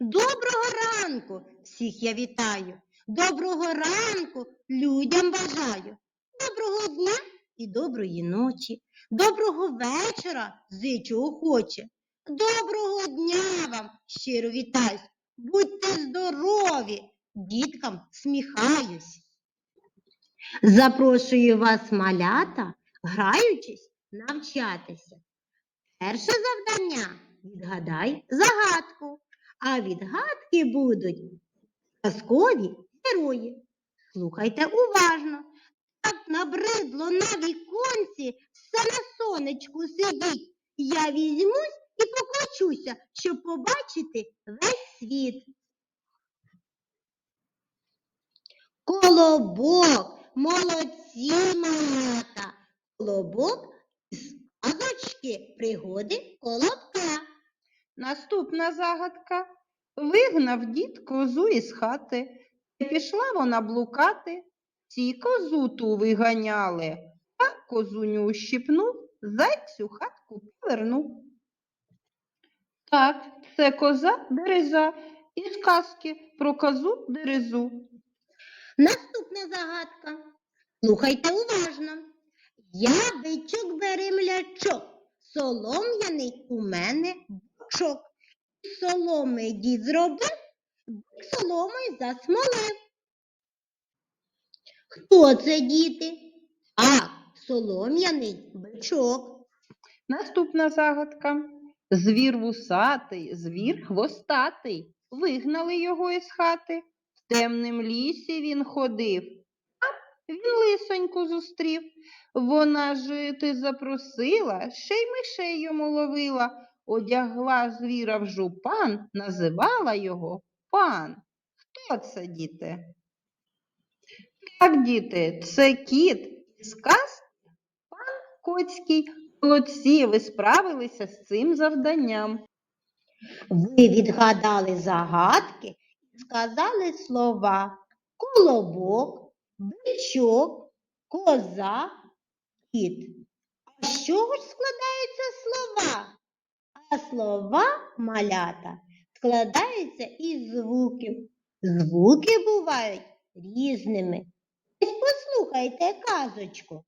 Доброго ранку! Всіх я вітаю. Доброго ранку людям бажаю. Доброго дня і доброї ночі. Доброго вечора зичу охоче. Доброго дня вам щиро вітаюсь. Будьте здорові, діткам сміхаюсь. Запрошую вас, малята, граючись, навчатися. Перше завдання відгадай загадку, а відгадки будуть казкові герої. Слухайте уважно. Так набридло на віконці, все на сонечку сидіть. Я візьмусь і покручуся, щоб побачити весь світ. Колобок, молодці малята. Колобок із казочки пригоди колобка. Наступна загадка. Вигнав дід козу із хати. І пішла вона блукати. Ці козу ту виганяли, а козуню ущипнув, зайцю хатку повернув. Так, це коза дереза із казки про козу дерезу. Наступна загадка. Слухайте уважно. Я бичок беремлячок, солом'яний у мене бочок. Із Соломи дід зробив, бик засмолив. Хто це діти? А, солом'яний бичок. Наступна загадка. Звір вусатий, звір хвостатий. Вигнали його із хати. В темнім лісі він ходив. Там він лисоньку зустрів. Вона жити запросила, ще й мишей йому ловила. Одягла звіра в жупан, називала його пан. Хто це, діти? Так, діти, це кіт із казки пан Коцький. Молодці, ви справилися з цим завданням. Ви відгадали загадки і сказали слова колобок, бичок, коза, кіт. А з чого ж складаються слова? Слова малята складаються із звуків. Звуки бувають різними. Ось послухайте казочку.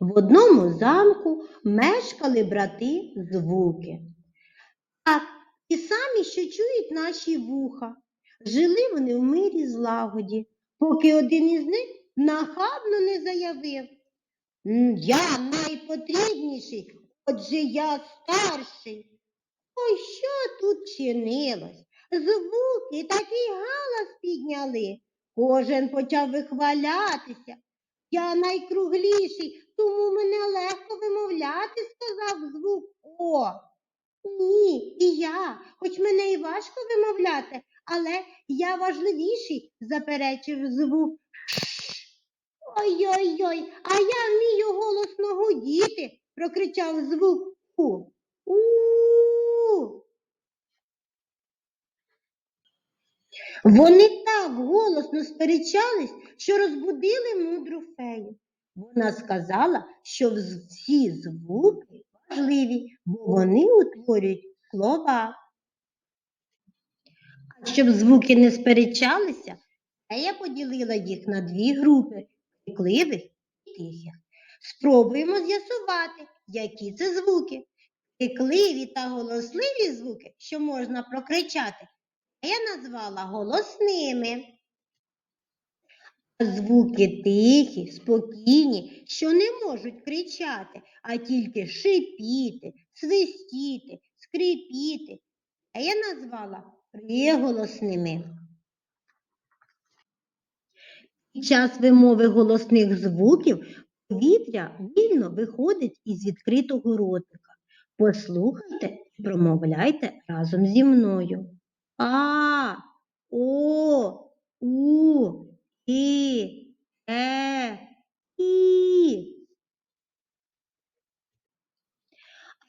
В одному замку мешкали брати звуки. Так, ті самі, що чують наші вуха. Жили вони в мирі злагоді, поки один із них нахабно не заявив. Я найпотрібніший, отже я старший. Ой, що тут чинилось? Звуки такий галас підняли. Кожен почав вихвалятися. Я найкругліший, тому мене легко вимовляти, сказав звук О. Ні, і я, хоч мене і важко вимовляти, але я важливіший, заперечив звук. Ой-ой-ой, а я вмію голосно гудіти, прокричав звук У. У. Вони так голосно сперечались, що розбудили мудру фею. Вона сказала, що всі звуки важливі, бо вони утворюють слова. А щоб звуки не сперечалися, фея поділила їх на дві групи крикливих і тихих. Спробуємо з'ясувати, які це звуки. Крикливі та голосливі звуки, що можна прокричати, я назвала голосними. Звуки тихі, спокійні, що не можуть кричати, а тільки шипіти, свистіти, скрипіти. А я назвала приголосними. Під час вимови голосних звуків повітря вільно виходить із відкритого ротика. Послухайте і промовляйте разом зі мною. А, О, У, І, Е, І.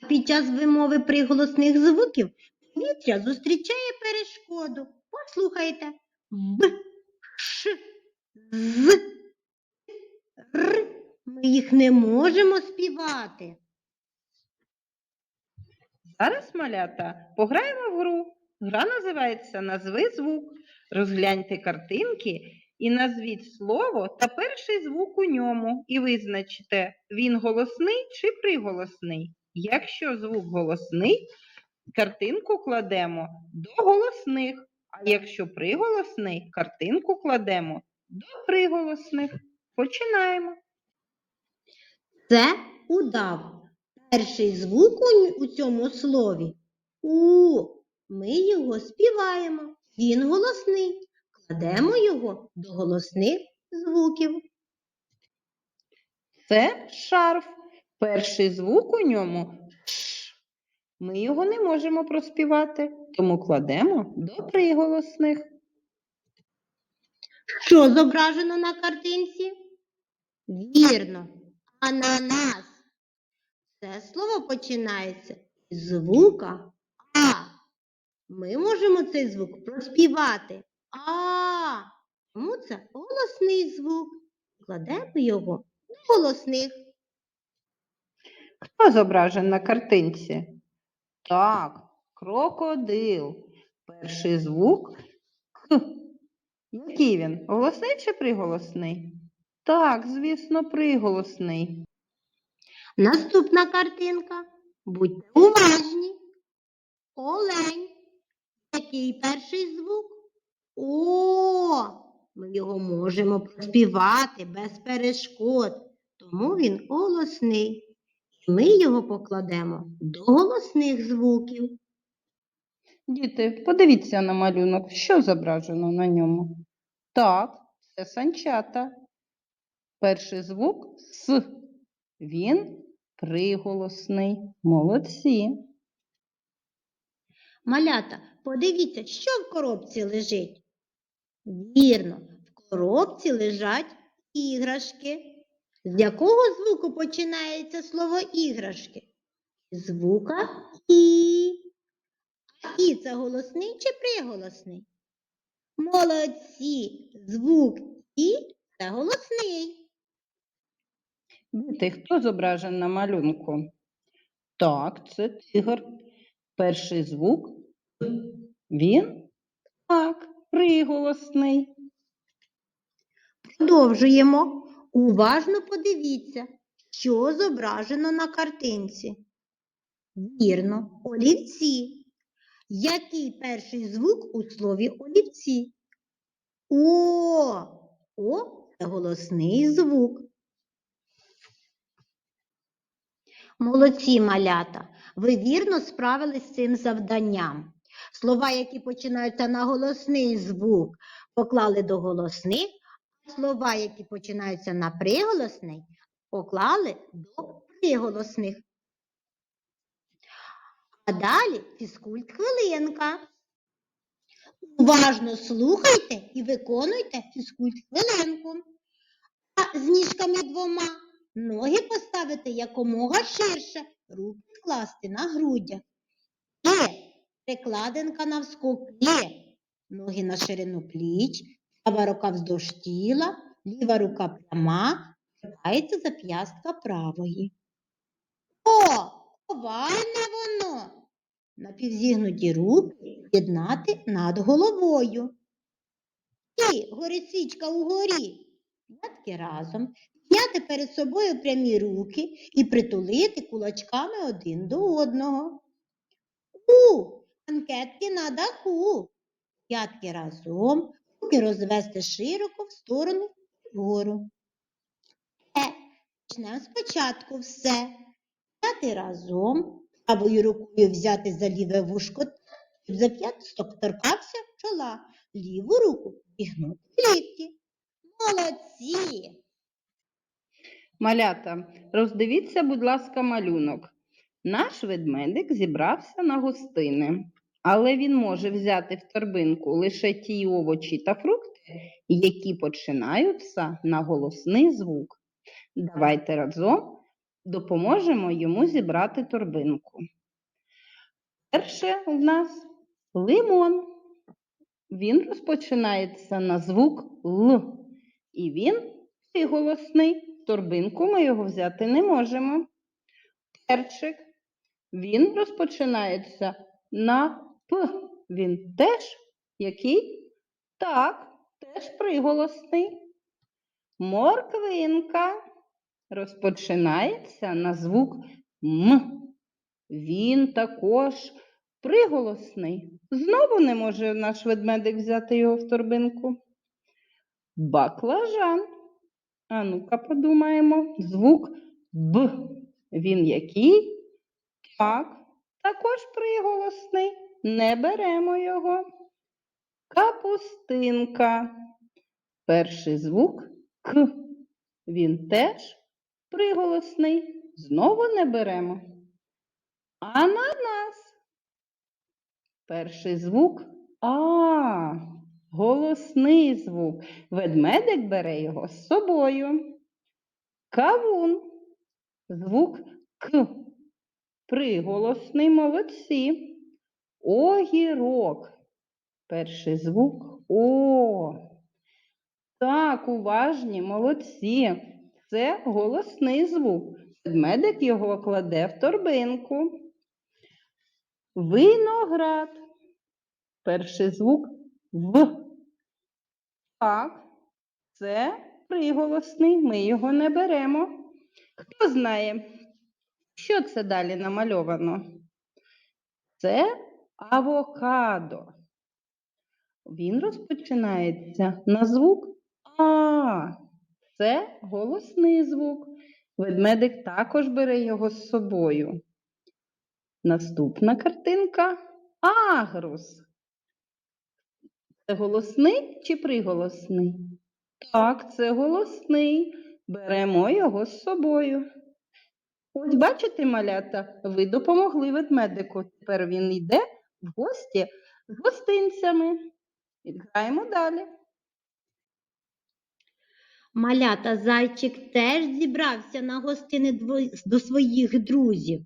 А Під час вимови приголосних звуків повітря зустрічає перешкоду. Послухайте. Б, Ш, З, Р. Ми їх не можемо співати. Зараз, малята, пограємо в гру. Гра називається Назви звук. Розгляньте картинки і назвіть слово та перший звук у ньому і визначте, він голосний чи приголосний. Якщо звук голосний, картинку кладемо до голосних, а якщо приголосний, картинку кладемо до приголосних. Починаємо. Це удав. Перший звук у, цьому слові у. Ми його співаємо. Він голосний. Кладемо його до голосних звуків. Це шарф. Перший звук у ньому ш. Ми його не можемо проспівати, тому кладемо до приголосних. Що зображено на картинці? Вірно, ананас. Це слово починається із звука А. Ми можемо цей звук проспівати. А. Тому це голосний звук. Кладемо його до голосних. Хто зображений на картинці? Так, крокодил. Перший звук К. Який він? Голосний чи приголосний? Так, звісно, приголосний. Наступна картинка. Будьте уважні. Олень. Який перший звук? О, ми його можемо проспівати без перешкод, тому він голосний. І ми його покладемо до голосних звуків. Діти, подивіться на малюнок, що зображено на ньому. Так, це санчата. Перший звук С. Він приголосний. Молодці. Малята, подивіться, що в коробці лежить. Вірно, в коробці лежать іграшки. З якого звуку починається слово іграшки? Звука І. А І це голосний чи приголосний? Молодці! Звук І це голосний. Діти, хто зображений на малюнку? Так, це тигр. Перший звук Він так, приголосний. Продовжуємо. Уважно подивіться, що зображено на картинці. Вірно, олівці. Який перший звук у слові олівці? О! О це голосний звук. Молодці малята, ви вірно справились з цим завданням. Слова, які починаються на голосний звук, поклали до голосних, а слова, які починаються на приголосний, поклали до приголосних. А далі фізкульт хвилинка. Уважно слухайте і виконуйте фізкульт хвилинку. А з ніжками двома ноги поставити якомога ширше, руки скласти на грудях. І прикладинка навскоки, ноги на ширину пліч, права рука вздовж тіла, ліва рука пряма, тримається зап'ястка правої. О, овальне воно! Напівзігнуті руки єднати над головою. І горисічка угорі. П'ятки разом. Підняти перед собою прямі руки і притулити кулачками один до одного. У, анкетки на даху. П'ятки разом, руки розвести широко в сторону вгору. Е, почнемо спочатку все. Взяти разом, правою рукою взяти за ліве вушко, щоб зап'ятосток торкався чола, ліву руку пігнути лікті. Молодці! Малята, роздивіться, будь ласка, малюнок. Наш ведмедик зібрався на гостини, але він може взяти в торбинку лише ті овочі та фрукти, які починаються на голосний звук. Давайте разом допоможемо йому зібрати торбинку. Перше у нас лимон. Він розпочинається на звук Л. І він приголосний. Торбинку ми його взяти не можемо. Перчик. Він розпочинається на П. він теж який? Так, теж приголосний. Морквинка розпочинається на звук М. Він також приголосний. Знову не може наш ведмедик взяти його в торбинку. Баклажан. А ну-ка подумаємо. Звук Б. Він який? Так, також приголосний. Не беремо його. Капустинка. Перший звук К. Він теж приголосний. Знову не беремо. Ананас. Перший звук А. Голосний звук. Ведмедик бере його з собою. Кавун. Звук К. Приголосний молодці. Огірок. Перший звук О. Так, уважні, молодці. Це голосний звук. Ведмедик його кладе в торбинку. Виноград. Перший звук В. Так, це приголосний, ми його не беремо. Хто знає, що це далі намальовано? Це авокадо. Він розпочинається на звук А. Це голосний звук. Ведмедик також бере його з собою. Наступна картинка агрус. Це голосний чи приголосний? Так, це голосний. Беремо його з собою. Ось бачите, малята, ви допомогли ведмедику. Тепер він йде в гості з гостинцями. Граємо далі. Малята зайчик теж зібрався на гостини до своїх друзів,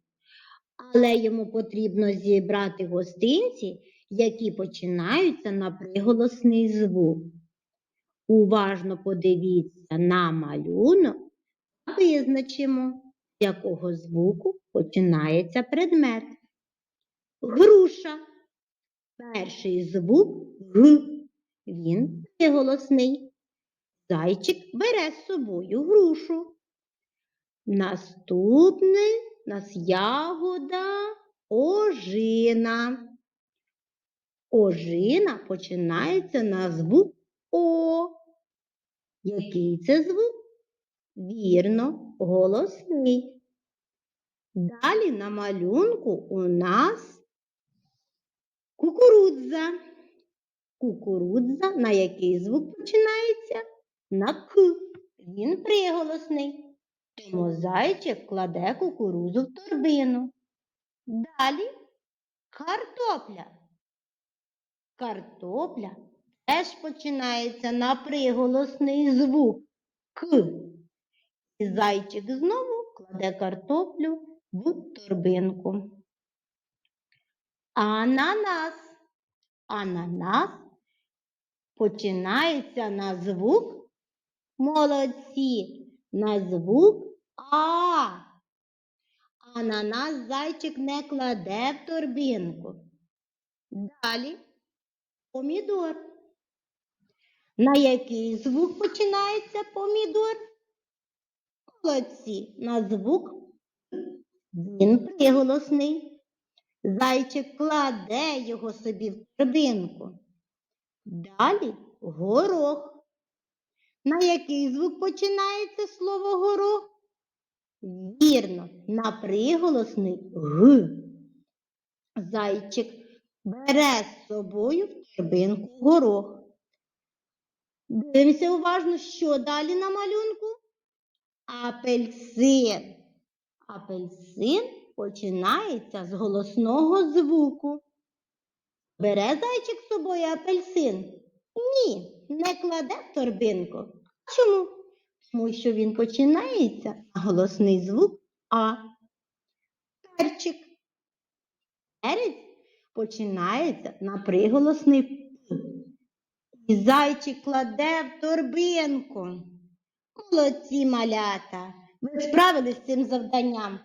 але йому потрібно зібрати гостинці, які починаються на приголосний звук. Уважно подивіться на малюнок та визначимо, з якого звуку починається предмет. Груша. Перший звук Г. Він приголосний. Зайчик бере з собою грушу. Наступний нас ягода ожина. Ожина починається на звук О. Який це звук? Вірно, голосний. Далі на малюнку у нас кукурудза. Кукурудза на який звук починається? На К. Він приголосний. Тому зайчик кладе кукурудзу в торбину. Далі картопля. Картопля теж починається на приголосний звук К. І зайчик знову кладе картоплю в торбинку. Ананас. Ананас починається на звук молодці, на звук А. Ананас зайчик не кладе в торбинку. Далі помідор. На який звук починається помідор? Молодці, на звук він приголосний. Зайчик кладе його собі в торбинку. Далі горох. На який звук починається слово горох? Вірно, на приголосний Г. Зайчик бере з собою в торбинку горох. Дивимося уважно, що далі на малюнку? Апельсин. Апельсин починається з голосного звуку. Бере зайчик з собою апельсин? Ні, не кладе в торбинку. Чому? Тому що він починається на голосний звук А. Перчик. Перець починається на приголосний П. І зайчик кладе в торбинку. Молодці малята. Ви справились з цим завданням.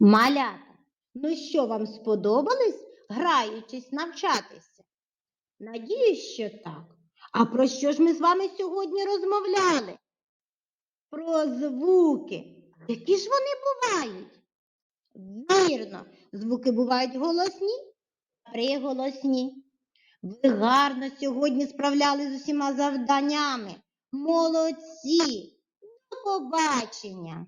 Малята, ну що вам сподобались граючись навчатися? Надіюсь, що так. А про що ж ми з вами сьогодні розмовляли? Про звуки. Які ж вони бувають? Вірно, звуки бувають голосні та приголосні. Ви гарно сьогодні справляли з усіма завданнями. Молодці! До побачення!